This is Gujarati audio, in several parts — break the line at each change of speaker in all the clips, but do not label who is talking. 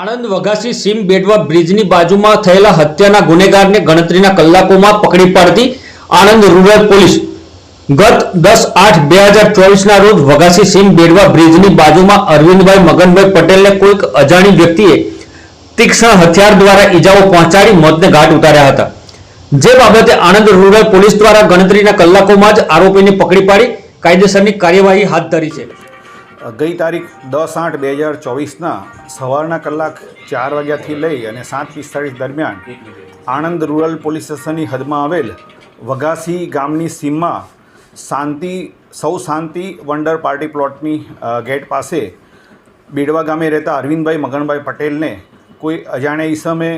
આણંદ વઘાસી સીમ બેડવા બ્રિજની બાજુમાં થયેલા હત્યાના ગુનેગારને ગણતરીના કલાકોમાં પકડી પાડતી આણંદ રૂરલ પોલીસ. ગત દસ આઠ બે હજાર ચોવીસના રોજ વઘાસી સીમ બેડવા બ્રિજની બાજુમાં અરવિંદભાઈ મગનભાઈ પટેલને કોઈક અજાણી વ્યક્તિએ તીક્ષ્ણ હથિયાર દ્વારા ઈજાઓ પહોંચાડી મોતને ઘાટ ઉતાર્યા હતા. જે બાબતે આણંદ રૂરલ પોલીસ દ્વારા ગણતરીના કલાકોમાં જ આરોપીને પકડી પાડી કાયદેસરની કાર્યવાહી હાથ ધરી છે.
ગઈ તારીખ દસ આઠ બે હજાર ચોવીસના સવારના કલાક ચાર વાગ્યાથી લઈ અને સાત પિસ્તાળીસ દરમિયાન આણંદ રૂરલ પોલીસ સ્ટેશનની હદમાં આવેલ વઘાસી ગામની સીમમાં શાંતિ, સૌ શાંતિ વંડર પાર્ટી પ્લોટની ગેટ પાસે બેડવા ગામે રહેતા અરવિંદભાઈ મગનભાઈ પટેલને કોઈ અજાણ્યા ઈસમે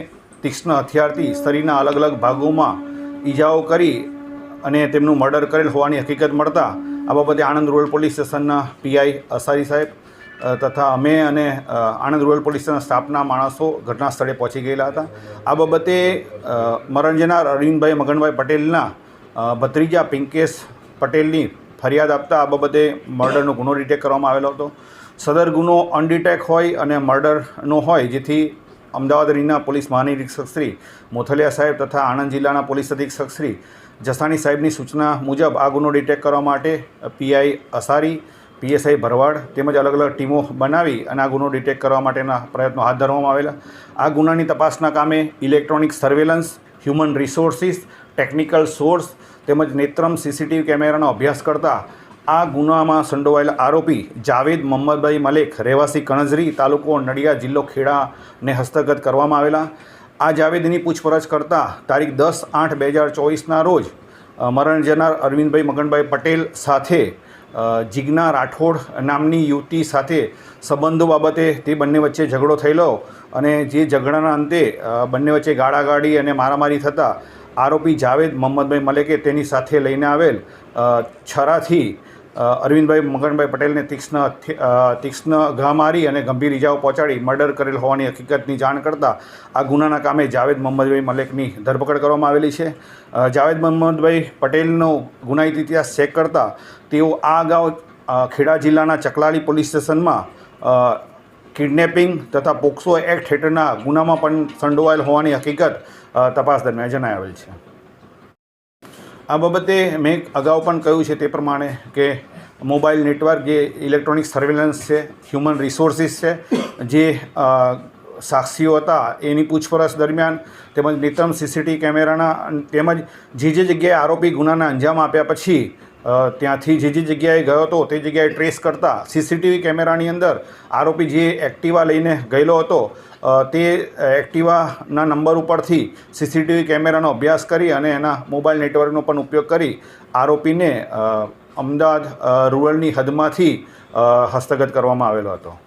તીક્ષ્ણ હથિયારથી શરીરના અલગ અલગ ભાગોમાં ઈજાઓ કરી અને તેમનું મર્ડર કરેલ હોવાની હકીકત મળતા આ બાબતે આણંદ રૂરલ પોલીસ સ્ટેશનના પીઆઈ અસારી સાહેબ તથા અમે અને આણંદ રૂરલ પોલીસ સ્ટેશન સ્ટાફના માણસો ઘટના સ્થળે પહોંચી ગયેલા હતા. આ બાબતે મરણજનાર મરણ અરવિંદભાઈ મગનભાઈ પટેલના ભત્રીજા પિંકેશ પટેલની ફરિયાદ આપતા આ બાબતે મર્ડરનો ગુનો ડિટેક કરવામાં આવેલો હતો. સદર ગુનો અનડિટેક હોય અને મર્ડરનો હોય, જેથી અમદાવાદ રીના પોલીસ મહાનિરીક્ષક શ્રી મોથલિયા સાહેબ તથા આણંદ જિલ્લાના પોલીસ અધિક્ષક શ્રી જસાણી સાહેબની સૂચના મુજબ આ ગુનો ડિટેક્ટ કરવા માટે પીઆઈ અસારી, પીએસઆઈ ભરવાડ તેમજ અલગ અલગ ટીમો બનાવી અને આ ગુનો ડિટેક્ટ કરવા માટેના પ્રયત્નો હાથ ધરવામાં આવેલા. આ ગુનાની તપાસના કામે electronic surveillance, human resources, technical source તેમજ નેત્રમ સીસીટીવી કેમેરાનો અભ્યાસ કરતા આ ગુનામાં સંડોવાયેલા આરોપી જાવેદ મોહમ્મદભાઈ મલેક રહેવાસી કણજરી તાલુકો નડિયા જિલ્લો ખેડાને હસ્તગત કરવામાં આવેલા. આ જાવેદની પૂછપરછ કરતાં તારીખ દસ આઠ બે હજાર ચોવીસના રોજ મરણ જનાર અરવિંદભાઈ મગનભાઈ પટેલ સાથે જિજ્ઞા રાઠોડ નામની યુવતી સાથે સંબંધો બાબતે તે બંને વચ્ચે ઝઘડો થયેલો અને જે ઝઘડાના અંતે બંને વચ્ચે ગાળાગાળી અને મારામારી થતાં આરોપી જાવેદ મોહમ્મદભાઈ મલેકે તેની સાથે લઈને આવેલ છરાથી અરવિંદભાઈ મગનભાઈ પટેલને તીક્ષ્ણ તીક્ષ્ણ ઘા મારી અને ગંભીર ઇજાઓ પહોંચાડી મર્ડર કરેલ હોવાની હકીકતની જાણ કરતાં આ ગુનાના કામે જાવેદ મોહમ્મદભાઈ મલેકની ધરપકડ કરવામાં આવેલી છે. જાવેદ મોહમ્મદભાઈ પટેલનો ગુનાહિત ઇતિહાસ ચેક કરતાં તેઓ આ અગાઉ ખેડા જિલ્લાના ચકલાલી પોલીસ સ્ટેશનમાં કિડનેપિંગ તથા પોક્સો એક્ટ હેઠળના ગુનામાં પણ સંડોવાયેલ હોવાની હકીકત તપાસ દરમિયાન જણાવેલ છે. આ બાબતે મેં અગાઉ પણ કહ્યું છે તે પ્રમાણે કે મોબાઈલ નેટવર્ક જે ઇલેક્ટ્રોનિક સર્વેલન્સ છે, હ્યુમન રિસોર્સિસ છે, જે સાક્ષીઓ હતા, એની પૂછપરછ દરમિયાન તેમજ નિતમ સીસીટીવી કેમેરાના તેમજ જે જે જગ્યાએ આરોપી ગુનાના અંજામ આપ્યા પછી ત્યાંથી જે જે જગ્યાએ ગયો હતો તે જગ્યાએ ટ્રેસ કરતા સીસીટીવી કેમેરાની અંદર આરોપી જે એક્ટિવા લઈને ગયેલો હતો તે એક્ટિવાના નંબર ઉપરથી સીસીટીવી કેમેરાનો અભ્યાસ કરી અને એના મોબાઈલ નેટવર્કનો પણ ઉપયોગ કરી આરોપીને અમદાવાદ રૂરલની હદમાંથી હસ્તગત કરવામાં આવેલો હતો.